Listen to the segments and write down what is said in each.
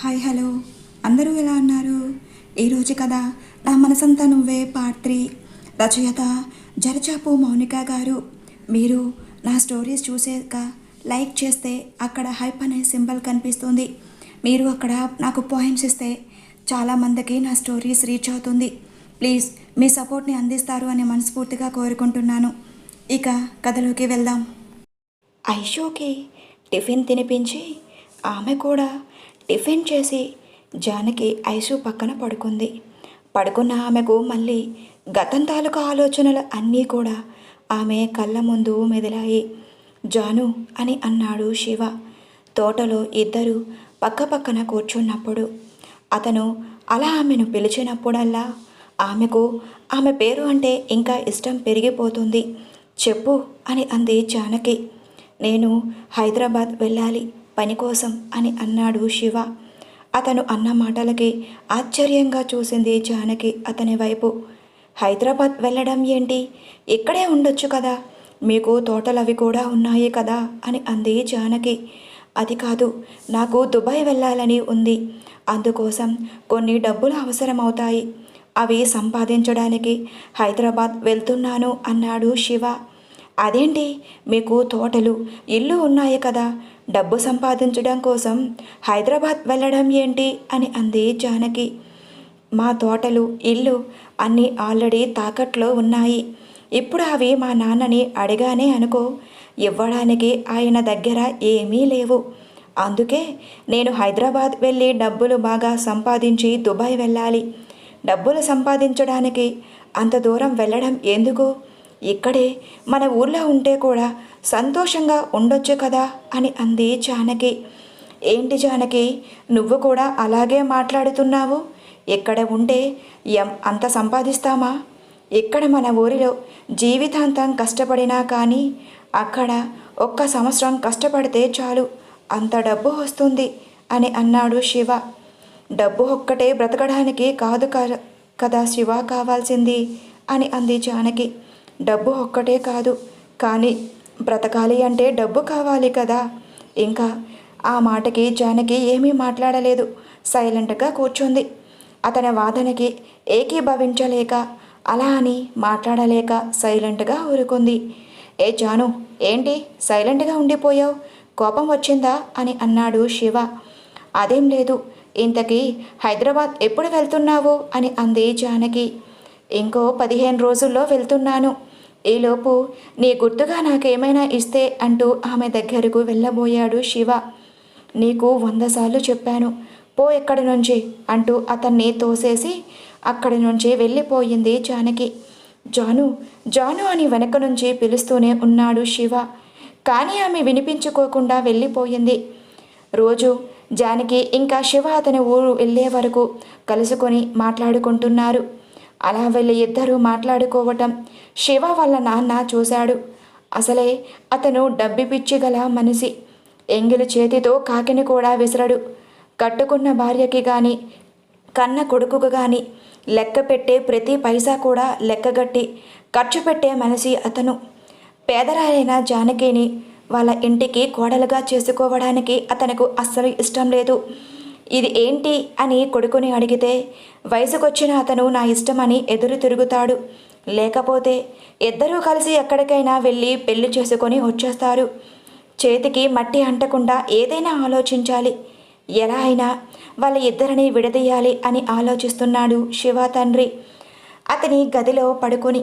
Hi hello. అందరూ ఎలా ఉన్నారు? ఈరోజు కదా నా మనసంతా నువ్వే పార్ట్ త్రీ రచయిత జరచాపు మౌనిక గారు. మీరు నా స్టోరీస్ చూసాక లైక్ చేస్తే అక్కడ హైప్ అనే సింబల్ కనిపిస్తుంది. మీరు అక్కడ నాకు పాయింట్స్ ఇస్తే చాలామందికి నా స్టోరీస్ రీచ్ అవుతుంది. ప్లీజ్ మీ సపోర్ట్ని అందిస్తారు అని మనస్ఫూర్తిగా కోరుకుంటున్నాను. ఇక కథలోకి వెళ్దాం. ఐషోకి టిఫిన్ తినిపించి ఆమె కూడా టిఫిన్ చేసి జానకి ఐసు పక్కన పడుకుంది. పడుకున్న ఆమెకు మళ్ళీ గతం తాలూకా ఆలోచనలు అన్నీ కూడా ఆమె కళ్ళ ముందు మెదిలాయి. జాను అని అన్నాడు శివ. తోటలో ఇద్దరు పక్క పక్కన కూర్చున్నప్పుడు అతను అలా ఆమెను పిలిచినప్పుడల్లా ఆమెకు ఆమె పేరు అంటే ఇంకా ఇష్టం పెరిగిపోతుంది. చెప్పు అని అంది జానకి. నేను హైదరాబాద్ వెళ్ళాలి. పని కోసం అని అన్నాడు శివ. అతను అన్న మాటలకి ఆశ్చర్యంగా చూసింది జానకి అతని వైపు. హైదరాబాద్ వెళ్ళడం ఏంటి? ఇక్కడే ఉండొచ్చు కదా? మీకు తోటలవి కూడా ఉన్నాయి కదా? అని అంది జానకి. అది కాదు నాకు దుబాయ్ వెళ్ళాలని ఉంది. అందుకోసం కొన్ని డబ్బులు అవసరమవుతాయి. అవి సంపాదించడానికి హైదరాబాద్ వెళ్తున్నాను అన్నాడు శివ. అదేంటి? మీకు తోటలు ఇల్లు ఉన్నాయి కదా? డబ్బు సంపాదించడం కోసం హైదరాబాద్ వెళ్ళడం ఏంటి? అని అంది జానకి. మా తోటలు ఇల్లు అన్నీ ఆల్రెడీ తాకట్లో ఉన్నాయి. ఇప్పుడు అవి మా నాన్నని అడిగానే అనుకో ఇవ్వడానికి ఆయన దగ్గర ఏమీ లేవు. అందుకే నేను హైదరాబాద్ వెళ్ళి డబ్బులు బాగా సంపాదించి దుబాయ్ వెళ్ళాలి. డబ్బులు సంపాదించడానికి అంత దూరం వెళ్ళడం ఎందుకు? ఇక్కడే మన ఊర్లో ఉంటే కూడా సంతోషంగా ఉండొచ్చు కదా? అని అంది జానకి. ఏంటి జానకి? నువ్వు కూడా అలాగే మాట్లాడుతున్నావు? ఇక్కడ ఉంటే ఎం అంత సంపాదిస్తామా? ఇక్కడ మన ఊరిలో జీవితాంతం కష్టపడినా కానీ అక్కడ ఒక్క సంవత్సరం కష్టపడితే చాలు అంత డబ్బు వస్తుంది అని అన్నాడు శివ. డబ్బు ఒక్కటే బ్రతకడానికి కాదు కదా శివ కావాల్సింది? అని అంది జానకి. డబ్బు ఒక్కటే కాదు కానీ బ్రతకాలి అంటే డబ్బు కావాలి కదా. ఇంకా ఆ మాటకి జానకి ఏమీ మాట్లాడలేదు. సైలెంట్గా కూర్చుంది. అతని వాదనకి ఏకీభవించలేక అలా అని మాట్లాడలేక సైలెంట్గా ఊరుకుంది. ఏ జాను ఏంటి? సైలెంట్గా ఉండిపోయావు? కోపం వచ్చిందా? అని అన్నాడు శివ. అదేం లేదు. ఇంతకీ హైదరాబాద్ ఎప్పుడు వెళ్తున్నావు? అని అంది జానకి. ఇంకో పదిహేను రోజుల్లో వెళ్తున్నాను. ఈలోపు నీ గుర్తుగా నాకేమైనా ఇస్తే అంటూ ఆమె దగ్గరకు వెళ్ళబోయాడు శివ. నీకు వంద సార్లు చెప్పాను పో ఎక్కడి నుంచి? అంటూ అతన్ని తోసేసి అక్కడి నుంచి వెళ్ళిపోయింది జానకి. జాను జాను అని వెనక నుంచి పిలుస్తూనే ఉన్నాడు శివ. కానీ ఆమె వినిపించుకోకుండా వెళ్ళిపోయింది. రోజు జానకి ఇంకా శివ అతని ఊరు వెళ్ళే వరకు కలుసుకొని మాట్లాడుకుంటున్నారు. అలా వెళ్ళి ఇద్దరూ మాట్లాడుకోవటం శివ వాళ్ళ నాన్న చూశాడు. అసలే అతను డబ్బి పిచ్చి గల మనిషి. ఎంగిలి చేతితో కాకిని కూడా విసరడు. కట్టుకున్న భార్యకి కానీ కన్న కొడుకుకు కానీ లెక్క పెట్టే ప్రతి పైసా కూడా లెక్కగట్టి ఖర్చు పెట్టే మనిషి అతను. పేదరాలైన జానకిని వాళ్ళ ఇంటికి కోడలుగా చేసుకోవడానికి అతనికి అస్సలు ఇష్టం లేదు. ఇది ఏంటి అని కొడుకుని అడిగితే వయసుకొచ్చిన అతను నా ఇష్టమని ఎదురు తిరుగుతాడు. లేకపోతే ఇద్దరూ కలిసి ఎక్కడికైనా వెళ్ళి పెళ్ళి చేసుకొని వచ్చేస్తారు. చేతికి మట్టి అంటకుండా ఏదైనా ఆలోచించాలి. ఎలా అయినా వాళ్ళ ఇద్దరిని విడదీయాలి అని ఆలోచిస్తున్నాడు శివ తండ్రి. అతని గదిలో పడుకుని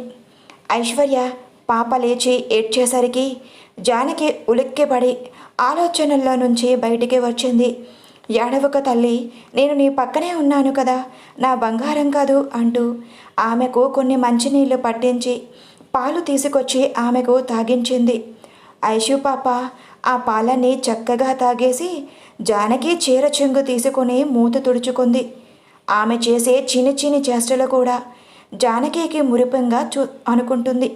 ఐశ్వర్య పాప లేచి ఏడ్చేసరికి జానకి ఉలిక్కిపడి ఆలోచనల్లో నుంచి బయటికి వచ్చింది. ఏడవక తల్లి నేను నీ పక్కనే ఉన్నాను కదా నా బంగారం కాదు అంటూ ఆమెకు కొన్ని మంచినీళ్ళు పట్టించి పాలు తీసుకొచ్చి ఆమెకు తాగించింది. ఐషు పాప ఆ పాలన్నీ చక్కగా తాగేసి జానకి చీర చెంగు తీసుకొని మూత తుడుచుకుంది. ఆమె చేసే చిన్ని చిన్ని చేష్టలు కూడా జానకికి మురిపంగా చూ అనుకుంటుంది.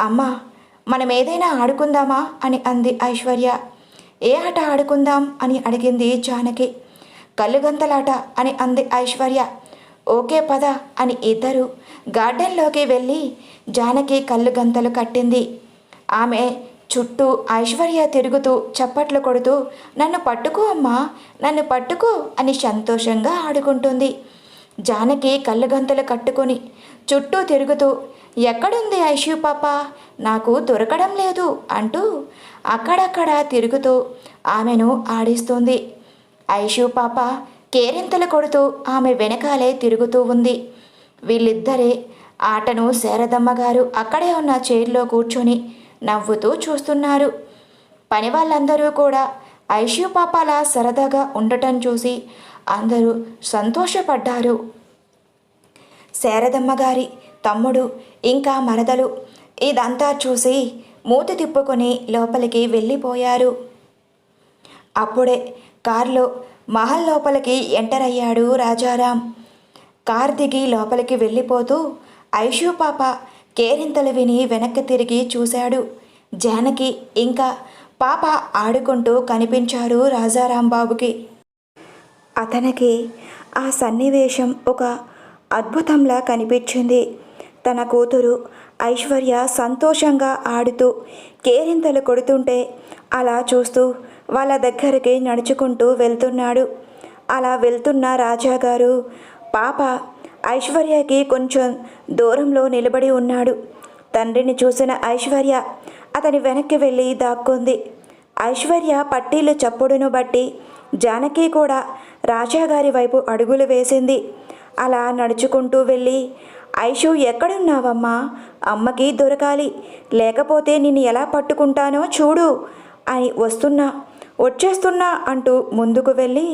అమ్మా మనం ఏదైనా ఆడుకుందామా అని అంది ఐశ్వర్య. ఏ ఆట ఆడుకుందాం అని అడిగింది జానకి. కళ్ళుగంతలాట అని అంది ఐశ్వర్య. ఓకే పద అని ఇద్దరు గార్డెన్లోకి వెళ్ళి జానకి కళ్ళు గంతలు కట్టింది. ఆమె చుట్టూ ఐశ్వర్య తిరుగుతూ చప్పట్లు కొడుతూ నన్ను పట్టుకో అమ్మా నన్ను పట్టుకో అని సంతోషంగా ఆడుకుంటుంది. జానకి కళ్ళగంతలు కట్టుకొని చుట్టూ తిరుగుతూ ఎక్కడుంది ఐషు పాప? నాకు దొరకడం లేదు అంటూ అక్కడక్కడ తిరుగుతూ ఆమెను ఆడిస్తుంది. ఐషు పాప కేరింతలు కొడుతూ ఆమె వెనకాలే తిరుగుతూ ఉంది. వీళ్ళిద్దరే ఆటను శారదమ్మ గారు అక్కడే ఉన్న చైర్లో కూర్చొని నవ్వుతూ చూస్తున్నారు. పని వాళ్ళందరూ కూడా ఐషు పాపాల సరదాగా ఉండటం చూసి అందరూ సంతోషపడ్డారు. శారదమ్మ గారి తమ్ముడు ఇంకా మరదలు. ఇదంతా చూసి మూత తిప్పుకొని లోపలికి వెళ్ళిపోయారు. అప్పుడే కారులో మహల్ లోపలికి ఎంటర్ అయ్యాడు రాజారాం. కార్ దిగి లోపలికి వెళ్ళిపోతూ ఐషు పాప కేరింతలు విని వెనక్కి తిరిగి చూశాడు. జానకి ఇంకా పాప ఆడుకుంటూ కనిపించారు రాజారాంబాబుకి అతనికి ఆ సన్నివేశం ఒక అద్భుతంలా కనిపించింది. తన కూతురు ఐశ్వర్య సంతోషంగా ఆడుతూ కేరింతలు కొడుతుంటే అలా చూస్తూ వాళ్ళ దగ్గరికి నడుచుకుంటూ వెళ్తున్నాడు. అలా వెళ్తున్న రాజాగారు పాప ఐశ్వర్యకి కొంచెం దూరంలో నిలబడి ఉన్నాడు. తండ్రిని చూసిన ఐశ్వర్య అతని వెనక్కి వెళ్ళి దాక్కుంది. ఐశ్వర్య పట్టీలు చప్పుడును బట్టి జానకి కూడా రాజాగారి వైపు అడుగులు వేసింది. అలా నడుచుకుంటూ వెళ్ళి ఐషు ఎక్కడున్నావమ్మా? అమ్మకి దొరకాలి. లేకపోతే నిన్ను ఎలా పట్టుకుంటానో చూడు అని వస్తున్నా. వచ్చేస్తున్నా అంటూ ముందుకు వెళ్ళి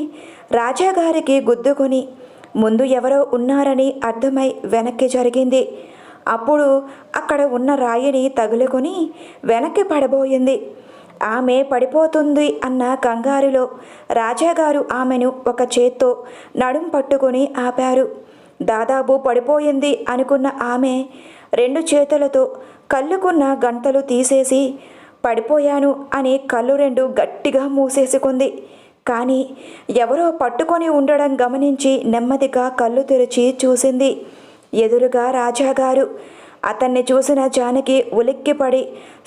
రాజాగారికి గుద్దుకొని ముందు ఎవరో ఉన్నారని అర్థమై వెనక్కి జరిగింది. అప్పుడు అక్కడ ఉన్న రాయిని తగులుకొని వెనక్కి పడబోయింది. ఆమె పడిపోతుంది అన్న కంగారులో రాజాగారు ఆమెను ఒక చేత్తో నడుం పట్టుకొని ఆపారు. దాదాపు పడిపోయింది అనుకున్న ఆమె రెండు చేతులతో కళ్ళుకున్న గంటలు తీసేసి పడిపోయాను అని కళ్ళు రెండు గట్టిగా మూసేసుకుంది. కానీ ఎవరో పట్టుకొని ఉండడం గమనించి నెమ్మదిగా కళ్ళు తెరిచి చూసింది ఎదురుగా రాజాగారు అతన్ని చూసిన జానకి ఉలిక్కిపడి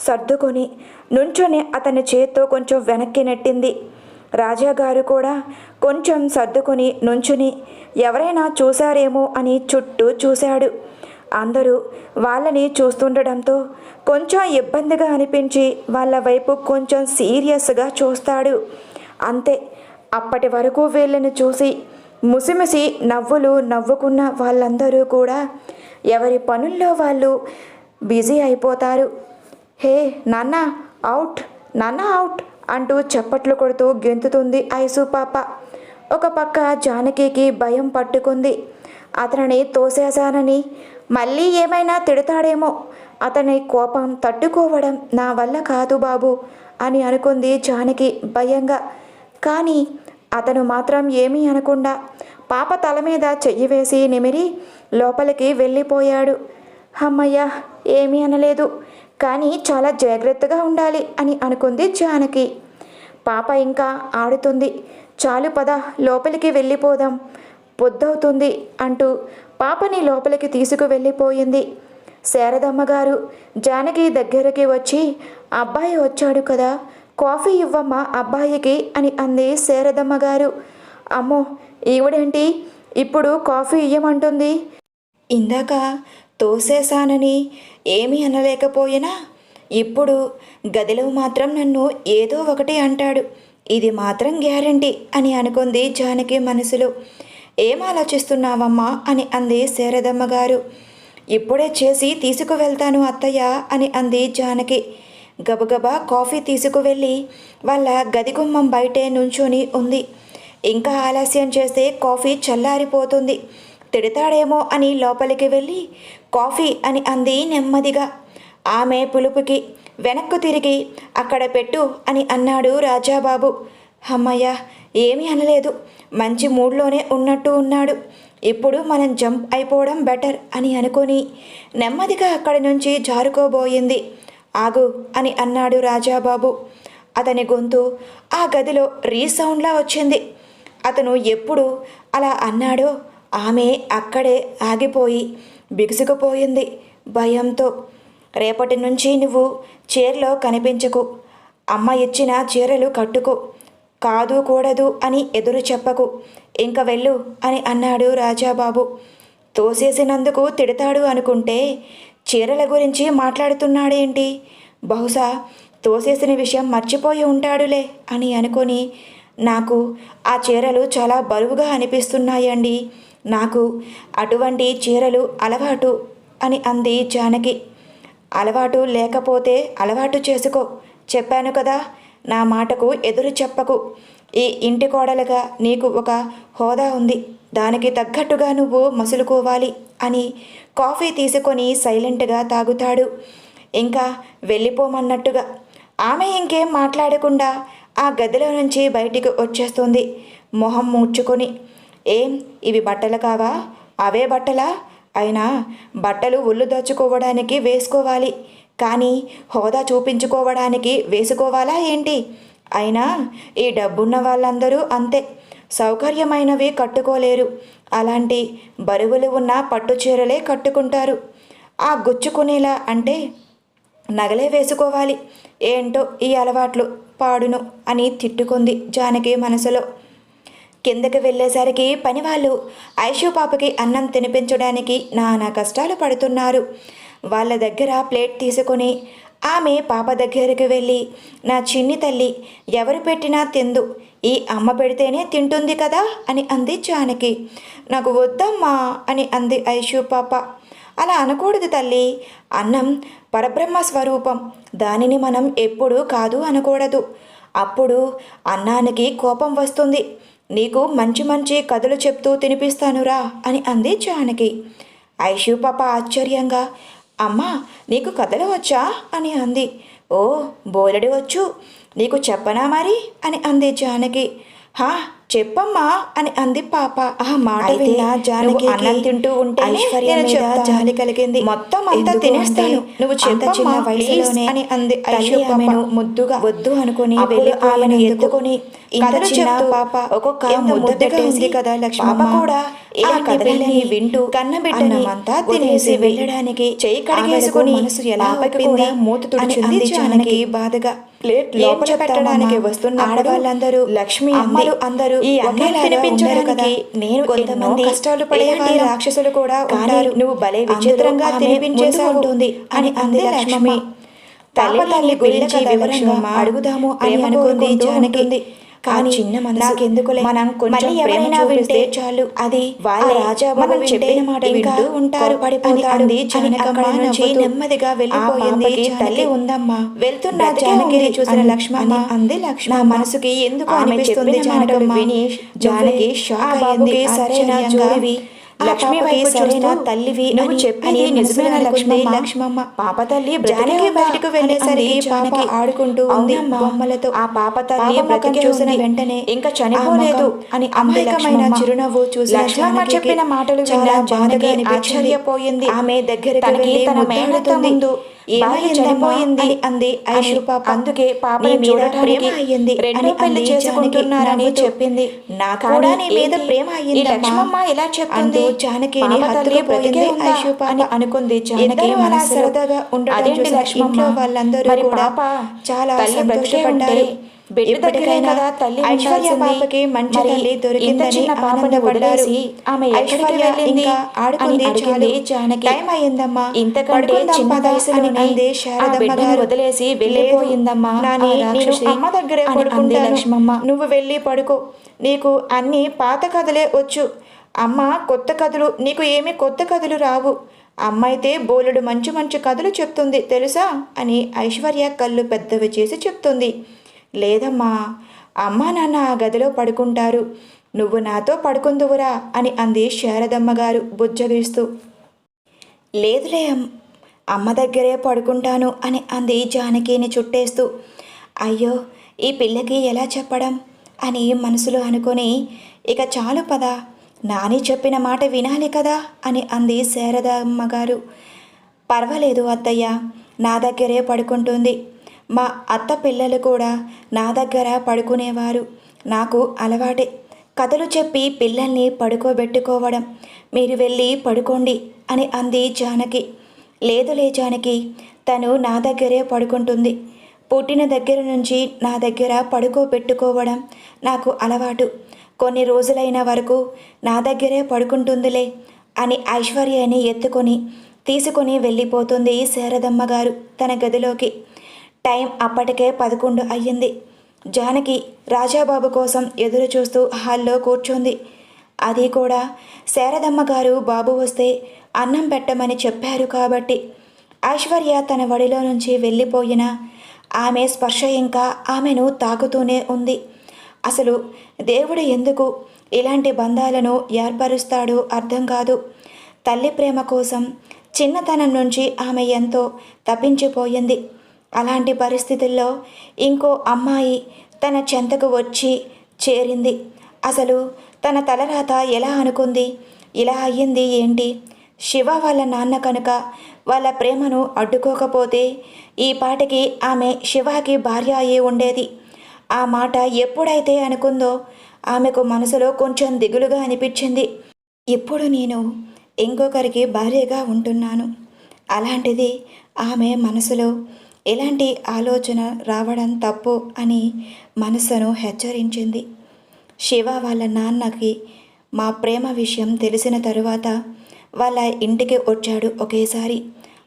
సర్దుకొని నుంచొని అతని చేత్తో కొంచెం వెనక్కి నెట్టింది. రాజాగారు కూడా కొంచెం సర్దుకొని నుంచుని ఎవరైనా చూశారేమో అని చుట్టూ చూశాడు. అందరూ వాళ్ళని చూస్తుండడంతో కొంచెం ఇబ్బందిగా అనిపించి వాళ్ళ వైపు కొంచెం సీరియస్గా చూస్తాడు. అంతే అప్పటి వరకు వీళ్ళని చూసి ముసిముసి నవ్వులు నవ్వుకున్న వాళ్ళందరూ కూడా ఎవరి పనుల్లో వాళ్ళు బిజీ అయిపోతారు. హే నాన్న అవుట్ నాన్న అవుట్ అంటూ చప్పట్లు కొడుతూ గెంతుతుంది ఐసు పాప. ఒక పక్క జానకికి భయం పట్టుకుంది. అతనిని తోసేశానని మళ్ళీ ఏమైనా తిడతాడేమో. అతని కోపం తట్టుకోవడం నా వల్ల కాదు బాబు అని అనుకుంది జానకి భయంగా. కానీ అతను మాత్రం ఏమీ అనకుండా పాప తల మీద చెయ్యి వేసి నిమిరి లోపలికి వెళ్ళిపోయాడు. అమ్మయ్య ఏమీ అనలేదు. కానీ చాలా జాగ్రత్తగా ఉండాలి అని అనుకుంది జానకి. పాప ఇంకా ఆడుతుంది. చాలు పద లోపలికి వెళ్ళిపోదాం. పొద్దవుతుంది అంటూ పాపని లోపలికి తీసుకు వెళ్ళిపోయింది శారదమ్మ గారు జానకి దగ్గరికి వచ్చి అబ్బాయి వచ్చాడు కదా కాఫీ ఇవ్వమ్మా అబ్బాయికి అని అంది శారదమ్మ గారు. అమ్మో ఈవిడేంటి? ఇప్పుడు కాఫీ ఇయ్యమంటుంది. ఇందాక తోసేశానని ఏమీ అనలేకపోయినా? ఇప్పుడు గదిలో మాత్రం నన్ను ఏదో ఒకటి అంటాడు. ఇది మాత్రం గ్యారంటీ అని అనుకుంది జానకి మనసులో. ఏం ఆలోచిస్తున్నావమ్మా? అని అంది శారదమ్మ గారు. ఇప్పుడే చేసి తీసుకువెళ్తాను అత్తయ్య అని అంది జానకి. గబగబా కాఫీ తీసుకువెళ్ళి వాళ్ళ గది గుమ్మం బయటే నుంచొని ఉంది. ఇంకా ఆలస్యం చేస్తే కాఫీ చల్లారిపోతుంది. తిడతాడేమో అని లోపలికి వెళ్ళి కాఫీ అని అంది నెమ్మదిగా. ఆమె పులుపుకి వెనక్కు తిరిగి అక్కడ పెట్టు అని అన్నాడు రాజాబాబు. అమ్మయ్య ఏమీ అనలేదు. మంచి మూడ్లోనే ఉన్నట్టు ఉన్నాడు. ఇప్పుడు మనం జంప్ అయిపోవడం బెటర్ అని అనుకొని నెమ్మదిగా అక్కడి నుంచి జారుకోబోయింది. ఆగు అని అన్నాడు రాజాబాబు. అతని గొంతు ఆ గదిలో రీసౌండ్లా వచ్చింది. అతను ఎప్పుడు అలా అన్నాడో ఆమె అక్కడే ఆగిపోయి బిగుసుకుపోయింది. భయంతో రేపటి నుంచి నువ్వు చీరలో కనిపించకు. అమ్మ ఇచ్చిన చీరలు కట్టుకు. కాదు కూడదు అని ఎదురు చెప్పకు. ఇంక వెళ్ళు అని అన్నాడు రాజాబాబు. తోసేసినందుకు తిడతాడు అనుకుంటే చీరల గురించి మాట్లాడుతున్నాడేంటి? బహుశా తోసేసిన విషయం మర్చిపోయి ఉంటాడులే అని అనుకొని నాకు ఆ చీరలు చాలా బరువుగా అనిపిస్తున్నాయండి. నాకు అటువంటి చీరలు అలవాటు అని అంది జానకి. అలవాటు లేకపోతే అలవాటు చేసుకో. చెప్పాను కదా నా మాటకు ఎదురు చెప్పకు. ఈ ఇంటి కోడలుగా నీకు ఒక హోదా ఉంది. దానికి తగ్గట్టుగా నువ్వు మసులుకోవాలి అని కాఫీ తీసుకొని సైలెంట్గా తాగుతాడు. ఇంకా వెళ్ళిపోమన్నట్టుగా. ఆమె ఇంకేం మాట్లాడకుండా ఆ గదిలో నుంచి బయటికి వచ్చేస్తుంది. మొహం మూడ్చుకొని ఏం? ఇవి బట్టలు కావా? అవే బట్టలా? అయినా బట్టలు ఒళ్ళు దాచుకోవడానికి వేసుకోవాలి. కానీ హోదా చూపించుకోవడానికి వేసుకోవాలా ఏంటి? అయినా ఈ డబ్బున్న వాళ్ళందరూ అంతే. సౌకర్యమైనవి కట్టుకోలేరు. అలాంటి బరువులు ఉన్న పట్టు చీరలే కట్టుకుంటారు. ఆ గుచ్చుకునేలా అంటే నగలే వేసుకోవాలి. ఏంటో ఈ అలవాట్లు పాడును అని తిట్టుకుంది జానకి మనసులో. కిందకి వెళ్ళేసరికి పనివాళ్ళు ఐషు పాపకి అన్నం తినిపించడానికి నానా కష్టాలు పడుతున్నారు. వాళ్ళ దగ్గర ప్లేట్ తీసుకొని ఆమె పాప దగ్గరికి వెళ్ళి నా చిన్ని తల్లి ఎవరు పెట్టినా తిందు. ఈ అమ్మ పెడితేనే తింటుంది కదా? అని అంది జానకి. నాకు వద్దమ్మా అని అంది ఐషు పాప. అలా అనకూడదు తల్లి. అన్నం పరబ్రహ్మ స్వరూపం. దానిని మనం ఎప్పుడూ కాదు అనకూడదు. అప్పుడు అన్నానికి కోపం వస్తుంది. నీకు మంచి మంచి కథలు చెప్తూ తినిపిస్తానురా అని అంది జానకి. ఐషు పాప ఆశ్చర్యంగా అమ్మా నీకు కథలు వచ్చా? అని అంది. ఓ బోలెడు వచ్చు. నీకు చెప్పనా మరి? అని అంది జానకి. హా చెప్పమ్మా అని అంది పాప ఆ మాట విన్న జానకి అన్నం తింటూ ఉంటే ఐశ్వర్య. జాలి కలిగింది. మొత్తం అంతా తినేస్తాను నువ్వు అంత చెప్పమ్మా, చిన్న వయసులోనే అని అంది ఆమెను ముద్దుగా వద్దు అనుకుని వెళ్ళిపోయినందుకు ఆమెను ఎత్తుకొని కథలు చెప్తూ పాప ఒక్కొక్క ముద్దుగా ఉంది కదా లక్ష్మమ్మ. కూడా ఆ పిల్లని వింటూ అన్నమంతా వదిలేసి తినేసి వెళ్ళడానికి ఆమెకు కడిగేసుకుని మనసు ఎలా కూడా మూత తుడిచింది జానకి బాధగా ప్లేట్ లోపల? పెట్టడానికి వస్తున్నప్పుడు ఆడవాళ్ళందరూ లక్ష్మి అమ్మలు అంది, అందరూ ఈ తినిపించడానికి. నేను కొంతమంది కష్టాలు పడే పడేవాళ్ళు వాళ్ళు రాక్షసులు కూడా ఉంటారు నువ్వు భలే విచిత్రంగా ముందు ఉంటుంది అని అంది లక్ష్మి తల్లి తల్లి గురించి వివరంగా అడుగుదాము అని అనుకుంది జానకి. కానీ చిన్న నాకెందుకులే మనం కొంచెం ఎవరైనా వింటే చాలు అది వాళ్ళే రాజాబాబు మనం చెప్పిన మాట వింటూ ఉంటారు అని జానకమ్మ నుంచి. నెమ్మదిగా వెళ్ళిపోయింది. తల్లి ఉందమ్మా వెళ్తున్న జానకిని చూసిన అని అంది లక్ష్మమ్మ. నా మనసుకి ఎందుకు అనిపిస్తుంది జానకమ్మ విని జానకి షాక్ బాబుకి సరైన. జోడివి. ఆ లక్ష్మి పాపకి వైపు సరైన తల్లివి నువ్వు చెప్పేది నిజమేనా లక్ష్మమ్మ? లక్ష్మమ్మ పాప తల్లి జానకి బయటకు? వెళ్ళేసరికి పాప. ఆడుకుంటూ ఉంది. బొమ్మలతో ఆ పాప తల్లి బ్రతికే చూసిన. వెంటనే ఇంకా చనిపోలేదు అని అమాయకమైన. చిరునవ్వు లక్ష్మమ్మ జానకికి చెప్పిన మాటలు చాలా బాధగా. ఆశ్చర్యపోయింది. ఆమె దగ్గరికి తనకి వెళ్ళి తన. ముందు చనిపోయింది అంది ఐషు పాప. అందుకే నీ మీద చూడటానికి అయ్యింది రెండో పెళ్ళి చేసుకుంటున్నారని జానకి చెప్పింది. నాకు కానీ కూడా నీ మీద? ప్రేమ ఈ అయ్యిందమ్మా. లక్ష్మమ్మ ఇలా పాప తల్లి హత్తుకుపోయింది బ్రతికే? ఐషు పాప అని అనుకుంది జానకి అలా. సరదాగా అదేంటి చూసిన లక్ష్మమ్మ? వాళ్ళందరూ కూడా పాప చాలా సంతోషపడ్డారు తల్లి ఐశ్వర్య. పాపకి మంచి తల్లి దొరికిందని ఆనందపడ్డారు ఆమె ఐశ్వర్య ఇంకా ఆడుకుంది చాలు. జానకి. టైం అయ్యిందమ్మా ఇంతకంటే పడుకుందాం చిన్న పద వయసులోనే అని అంది ఆ శారదమ్మ బిడ్డను గారు. వదిలేసి వెళ్ళిపోయిందమ్మా నాని, నేను అమ్మ దగ్గరే పడుకుంటాను లక్ష్మమ్మ. నువ్వు వెళ్ళి పడుకో నీకు అన్ని పాత కథలే వచ్చు అమ్మ కొత్త కథలు నీకు ఏమీ కొత్త కథలు రావు అమ్మ అయితే బోలెడు మంచి మంచి కథలు చెప్తుంది తెలుసా అని ఐశ్వర్య కళ్ళు పెద్దవి చేసి చెప్తుంది లేదమ్మా అమ్మా నాన్న ఆ గదిలో పడుకుంటారు. నువ్వు నాతో పడుకుందువురా అని అంది శారదమ్మ గారు బుజ్జగిస్తూ లేదులే అమ్- అమ్మ దగ్గరే పడుకుంటాను అని అంది జానకిని చుట్టేస్తూ. అయ్యో ఈ పిల్లకి ఎలా చెప్పడం? అని మనసులో అనుకొని ఇక చాలు పద నాని చెప్పిన మాట వినాలి కదా అని అంది శారదమ్మగారు. పర్వాలేదు అత్తయ్య నా దగ్గరే పడుకుంటుంది. మా అత్త పిల్లలు కూడా నా దగ్గర పడుకునేవారు. నాకు అలవాటే. కథలు చెప్పి పిల్లల్ని పడుకోబెట్టుకోవడం. మీరు వెళ్ళి పడుకోండి అని అంది జానకి. లేదులే జానకి తను నా దగ్గరే పడుకుంటుంది. పుట్టిన దగ్గర నుంచి నా దగ్గర పడుకోబెట్టుకోవడం నాకు అలవాటు. కొన్ని రోజులైన వరకు నా దగ్గరే పడుకుంటుందిలే అని ఐశ్వర్యని ఎత్తుకొని తీసుకొని వెళ్ళిపోతుంది శారదమ్మ గారు తన గదిలోకి. టైం అప్పటికే పదకొండు అయ్యింది. జానకి రాజాబాబు కోసం ఎదురు చూస్తూ హాల్లో కూర్చుంది. అది కూడా శారదమ్మ గారు బాబు వస్తే అన్నం పెట్టమని చెప్పారు కాబట్టి. ఐశ్వర్య తన వడిలో నుంచి వెళ్ళిపోయిన ఆమె స్పర్శ ఇంకా ఆమెను తాకుతూనే ఉంది. అసలు దేవుడు ఎందుకు ఇలాంటి బంధాలను ఏర్పరుస్తాడో అర్థం కాదు. తల్లి ప్రేమ కోసం చిన్నతనం నుంచి ఆమె ఎంతో తప్పించిపోయింది. అలాంటి పరిస్థితుల్లో ఇంకో అమ్మాయి తన చెంతకు వచ్చి చేరింది. అసలు తన తలరాత ఎలా అనుకుంది? ఇలా అయ్యింది ఏంటి? శివ వాళ్ళ నాన్న కనుక వాళ్ళ ప్రేమను అడ్డుకోకపోతే ఈ పాటకి ఆమె శివాకి భార్య అయి ఉండేది. ఆ మాట ఎప్పుడైతే అనుకుందో ఆమెకు మనసులో కొంచెం దిగులుగా అనిపించింది. ఇప్పుడు నేను ఇంకొకరికి భార్యగా ఉంటున్నాను. అలాంటిది ఆమె మనసులో ఎలాంటి ఆలోచన రావడం తప్పు అని మనసును హెచ్చరించింది. శివ వాళ్ళ నాన్నకి మా ప్రేమ విషయం తెలిసిన తరువాత వాళ్ళ ఇంటికి వచ్చాడు ఒకేసారి.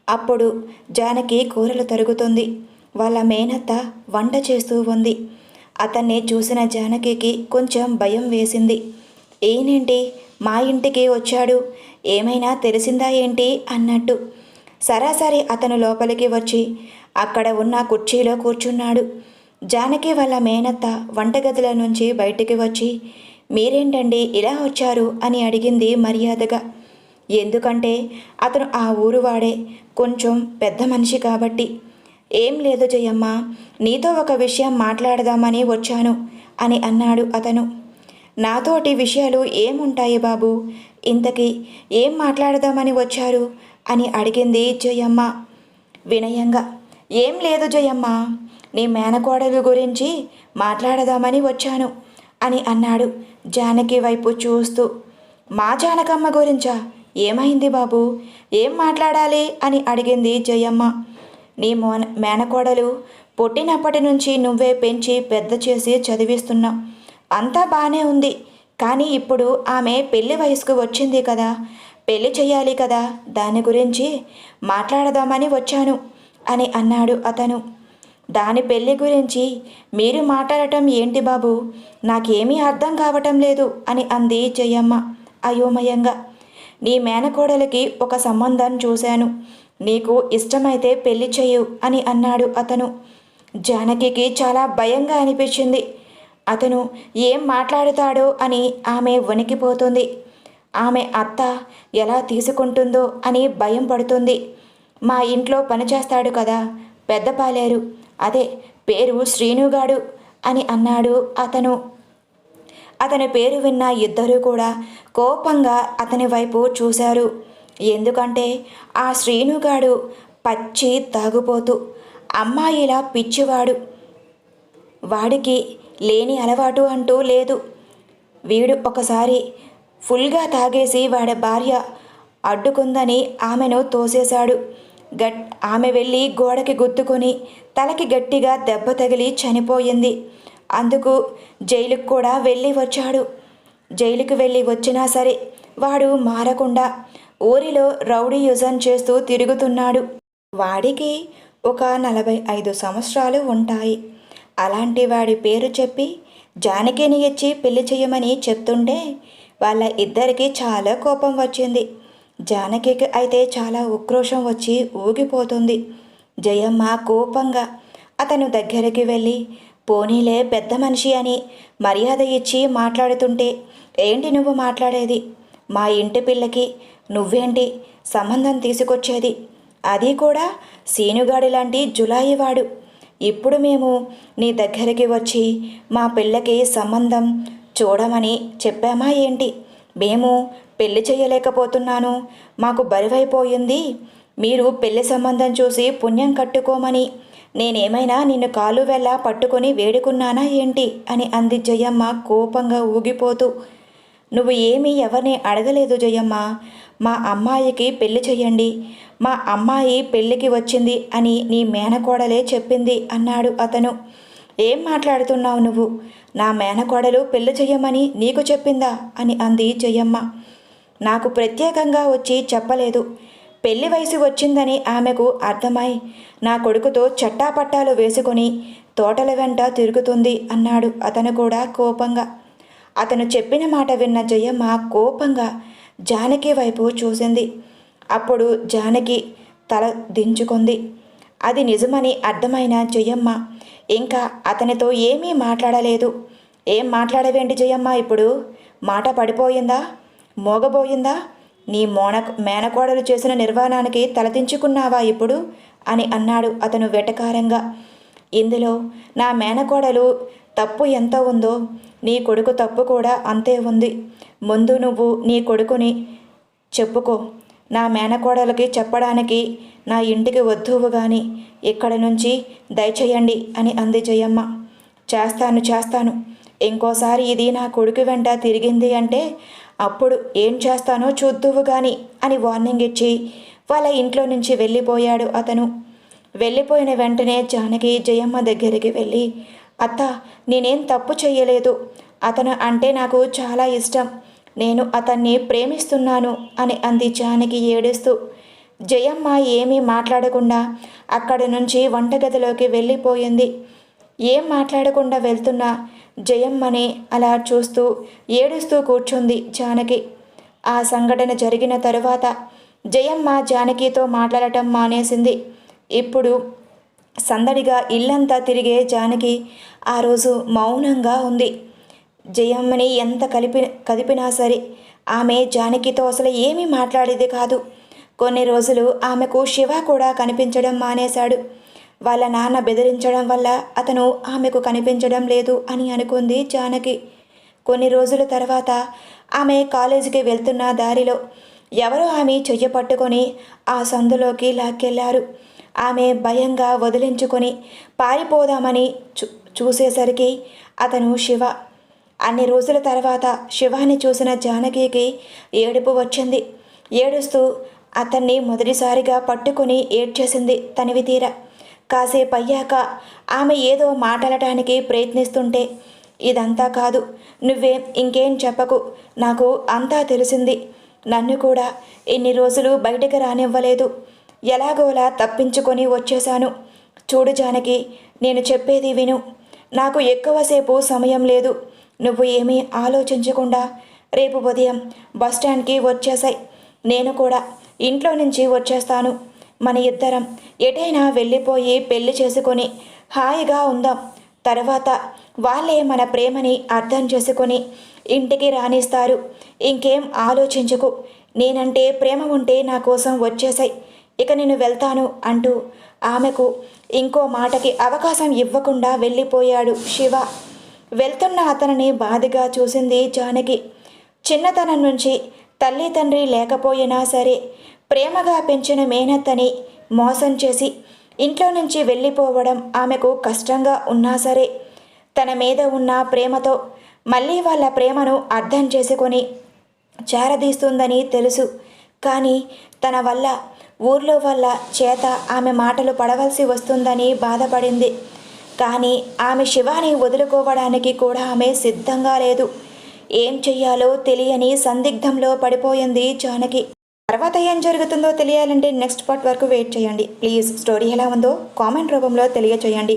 అప్పుడు జానకి కూరలు తరుగుతుంది. వాళ్ళ మేనత్త వంట చేస్తూ ఉంది. అతన్ని చూసిన జానకికి కొంచెం భయం వేసింది. ఏనేంటి మా ఇంటికి వచ్చాడు. ఏమైనా తెలిసిందా ఏంటి? అన్నట్టు. సరాసరి అతను లోపలికి వచ్చి అక్కడ ఉన్న కుర్చీలో కూర్చున్నాడు. జానకి వాళ్ళ మేనత్త వంటగదిలో నుంచి బయటికి వచ్చి మీరేంటండి ఇలా వచ్చారు? అని అడిగింది మర్యాదగా. ఎందుకంటే అతను ఆ ఊరు వాడే కొంచెం పెద్ద మనిషి కాబట్టి. ఏం లేదు జయమ్మ నీతో ఒక విషయం మాట్లాడదామని వచ్చాను అని అన్నాడు అతను. నాతోటి విషయాలు ఏముంటాయి బాబు? ఇంతకీ ఏం మాట్లాడదామని వచ్చారు? అని అడిగింది జయమ్మ వినయంగా. ఏం లేదు జయమ్మ నీ మేనకోడలు గురించి మాట్లాడదామని వచ్చాను అని అన్నాడు జానకి వైపు చూస్తూ. మా జానకమ్మ గురించా? ఏమైంది బాబు? ఏం మాట్లాడాలి అని అడిగింది జయమ్మ. నీ మోన మేనకోడలు పుట్టినప్పటి నుంచి నువ్వే పెంచి పెద్ద చేసి చదివిస్తున్నావు అంతా బాగానే ఉంది కానీ ఇప్పుడు ఆమె పెళ్ళి వయసుకు వచ్చింది కదా. పెళ్ళి చేయాలి కదా. దాని గురించి మాట్లాడదామని వచ్చాను. అని అన్నాడు అతను. దాని పెళ్ళి గురించి మీరు మాట్లాడటం ఏంటి బాబు? నాకేమీ అర్థం కావటం లేదు అని అంది జయమ్మ అయోమయంగా. నీ మేనకోడలకి ఒక సంబంధం చూశాను. నీకు ఇష్టమైతే పెళ్ళి చేయు అని అన్నాడు అతను. జానకికి చాలా భయంగా అనిపించింది. అతను ఏం మాట్లాడుతాడో అని ఆమె వణికిపోతుంది. ఆమె అత్త ఎలా తీసుకుంటుందో అని భయం పడుతుంది. మా ఇంట్లో పనిచేస్తాడు కదా. పెద్దపాలేరు అదే పేరు శ్రీనుగాడు అని అన్నాడు అతను. అతని పేరు విన్న ఇద్దరూ కూడా కోపంగా అతని వైపు చూశారు. ఎందుకంటే ఆ శ్రీనుగాడు పచ్చి తాగుపోతూ అమ్మాయిలా పిచ్చివాడు. వాడికి లేని అలవాటు అంటూ లేదు. వీడు ఒకసారి ఫుల్గా తాగేసి వాడి భార్య అడ్డుకుందని ఆమెను తోసేశాడు. గట్ ఆమె వెళ్ళి గోడకి గుద్దుకొని తలకి గట్టిగా దెబ్బ తగిలి చనిపోయింది. అందుకు జైలుకు కూడా వెళ్ళి వచ్చాడు. జైలుకు వెళ్ళి వచ్చినా సరే వాడు మారకుండా ఊరిలో రౌడీ యుజన్ చేస్తూ తిరుగుతున్నాడు. వాడికి ఒక నలభై ఐదు సంవత్సరాలు ఉంటాయి. అలాంటి వాడి పేరు చెప్పి జానకిని ఇచ్చి పెళ్ళి చేయమని చెప్తుంటే వాళ్ళ ఇద్దరికి చాలా కోపం వచ్చింది. జానకికి అయితే చాలా ఉక్రోషం వచ్చి ఊగిపోతుంది. జయమ్మ కోపంగా అతను దగ్గరికి వెళ్ళి పోనీలే పెద్ద మనిషి అని మర్యాద ఇచ్చి మాట్లాడుతుంటే ఏంటి నువ్వు మాట్లాడేది? మా ఇంటి పిల్లకి నువ్వేంటి సంబంధం తీసుకొచ్చేది? అది కూడా సీనుగాడి లాంటి జులాయివాడు ఇప్పుడు మేము నీ దగ్గరికి వచ్చి మా పిల్లకి సంబంధం చూడమని చెప్పామా ఏంటి? మేము పెళ్ళి చేయలేకపోతున్నాను. మాకు బరువైపోయింది. మీరు పెళ్ళి సంబంధం చూసి పుణ్యం కట్టుకోమని. నేనేమైనా నిన్ను కాలు వెళ్ళ పట్టుకొని వేడుకున్నానా ఏంటి? అని అంది జయమ్మ కోపంగా ఊగిపోతూ. నువ్వు ఏమీ ఎవరిని అడగలేదు జయమ్మ. మా అమ్మాయికి పెళ్ళి చేయండి మా అమ్మాయి పెళ్ళికి వచ్చింది అని నీ మేనకోడలే చెప్పింది అన్నాడు అతను. ఏం మాట్లాడుతున్నావు నువ్వు? నా మేనకోడలు పెళ్ళి చెయ్యమని నీకు చెప్పిందా? అని అంది జయమ్మ. నాకు ప్రత్యేకంగా వచ్చి చెప్పలేదు. పెళ్ళి వయసు వచ్చిందని ఆమెకు అర్థమై నా కొడుకుతో చట్టాపట్టాలు వేసుకొని తోటల వెంట తిరుగుతుంది అన్నాడు అతను కూడా కోపంగా. అతను చెప్పిన మాట విన్న జయమ్మ కోపంగా జానకి వైపు చూసింది. అప్పుడు జానకి తల దించుకుంది. అది నిజమని అర్థమైన జయమ్మ ఇంకా అతనితో ఏమీ మాట్లాడలేదు. ఏం మాట్లాడవేంటి జయమ్మ ఇప్పుడు? మాట పడిపోయిందా? మోగబోయిందా? నీ మోన మేనకోడలు చేసిన నిర్వాణానికి తలదించుకున్నావా ఇప్పుడు? అని అన్నాడు అతను వెటకారంగా. ఇందులో నా మేనకోడలు తప్పు ఎంత ఉందో నీ కొడుకు తప్పు కూడా అంతే ఉంది. ముందు నువ్వు నీ కొడుకుని చెప్పుకో. నా మేనకోడలకి చెప్పడానికి నా ఇంటికి వద్దువు గాని ఇక్కడి నుంచి దయచేయండి అని అంది జయమ్మ. చేస్తాను చేస్తాను. ఇంకోసారి ఇది నా కొడుకు వెంట తిరిగింది అంటే అప్పుడు ఏం చేస్తానో చూద్దువు గాని అని వార్నింగ్ ఇచ్చి వాళ్ళ ఇంట్లో నుంచి వెళ్ళిపోయాడు అతను. వెళ్ళిపోయిన వెంటనే జానకి జయమ్మ దగ్గరికి వెళ్ళి అత్త నేనేం తప్పు చేయలేదు అతను అంటే నాకు చాలా ఇష్టం. నేను అతన్ని ప్రేమిస్తున్నాను అని అంది జానకి ఏడుస్తూ. జయమ్మ ఏమీ మాట్లాడకుండా అక్కడి నుంచి వంటగదిలోకి వెళ్ళిపోయింది. ఏం మాట్లాడకుండా వెళ్తున్నా? జయమ్మని అలా చూస్తూ ఏడుస్తూ కూర్చుంది జానకి. ఆ సంఘటన జరిగిన తరువాత జయమ్మ జానకితో మాట్లాడటం మానేసింది. ఇప్పుడు సందడిగా ఇల్లంతా తిరిగే జానకి ఆ రోజు మౌనంగా ఉంది. జయమ్మని ఎంత కలిపి కదిపినా సరే ఆమె జానకితో అసలు ఏమీ మాట్లాడేది కాదు. కొన్ని రోజులు ఆమెకు శివ కూడా కనిపించడం మానేశాడు. వాళ్ళ నాన్న బెదిరించడం వల్ల అతను ఆమెకు కనిపించడం లేదు అని అనుకుంది జానకి. కొన్ని రోజుల తర్వాత ఆమె కాలేజీకి వెళ్తున్న దారిలో ఎవరో ఆమె చెయ్యి పట్టుకొని ఆ సందులోకి లాక్కెళ్ళారు. ఆమె భయంగా వదిలించుకొని పారిపోదామని చూ చూసేసరికి అతను శివ. అన్ని రోజుల తర్వాత శివాన్ని చూసిన జానకికి ఏడుపు వచ్చింది. ఏడుస్తూ అతన్ని మొదటిసారిగా పట్టుకొని ఏడ్చేసింది తనివి తీరా. కాసేపు అయ్యాక ఆమె ఏదో మాట్లాడటానికి ప్రయత్నిస్తుంటే ఇదంతా కాదు. నువ్వే ఇంకేం చెప్పకు. నాకు అంతా తెలిసింది. నన్ను కూడా ఇన్ని రోజులు బయటకు రానివ్వలేదు. ఎలాగోలా తప్పించుకొని వచ్చేశాను. చూడు జానకి నేను చెప్పేది విను. నాకు ఎక్కువసేపు సమయం లేదు. నువ్వు ఏమీ ఆలోచించకుండా రేపు ఉదయం బస్టాండ్కి వచ్చేసాయి నేను కూడా ఇంట్లో నుంచి వచ్చేస్తాను. మన ఇద్దరం. ఎటైనా వెళ్ళిపోయి పెళ్ళి చేసుకొని హాయిగా ఉందాం. తర్వాత వాళ్ళే మన ప్రేమని అర్థం చేసుకొని ఇంటికి రాణిస్తారు ఇంకేం ఆలోచించకు. నేనంటే ప్రేమ ఉంటే నా కోసం వచ్చేసాయి. ఇక నేను వెళ్తాను అంటూ ఆమెకు ఇంకో మాటకి అవకాశం ఇవ్వకుండా వెళ్ళిపోయాడు శివ. వెళ్తున్న అతనిని బాధగా చూసింది జానకి. చిన్నతనం నుంచి తల్లి తండ్రి లేకపోయినా సరే ప్రేమగా పెంచిన మేనత్తని మోసం చేసి ఇంట్లో నుంచి వెళ్ళిపోవడం ఆమెకు కష్టంగా ఉన్నా సరే. తన మీద ఉన్న ప్రేమతో మళ్ళీ వాళ్ళ ప్రేమను అర్థం చేసుకొని చేరదీస్తుందని తెలుసు. కానీ తన వల్ల ఊర్లో వల్ల చేత ఆమె మాటలు పడవలసి వస్తుందని బాధపడింది. కానీ ఆమె శివాని వదులుకోవడానికి కూడా ఆమె సిద్ధంగా లేదు. ఏం చెయ్యాలో తెలియని సందిగ్ధంలో పడిపోయింది జానకి. తర్వాత ఏం జరుగుతుందో తెలియాలంటే నెక్స్ట్ పార్ట్ వరకు వెయిట్ చేయండి. ప్లీజ్ స్టోరీ ఎలా ఉందో కామెంట్ రూపంలో తెలియచేయండి.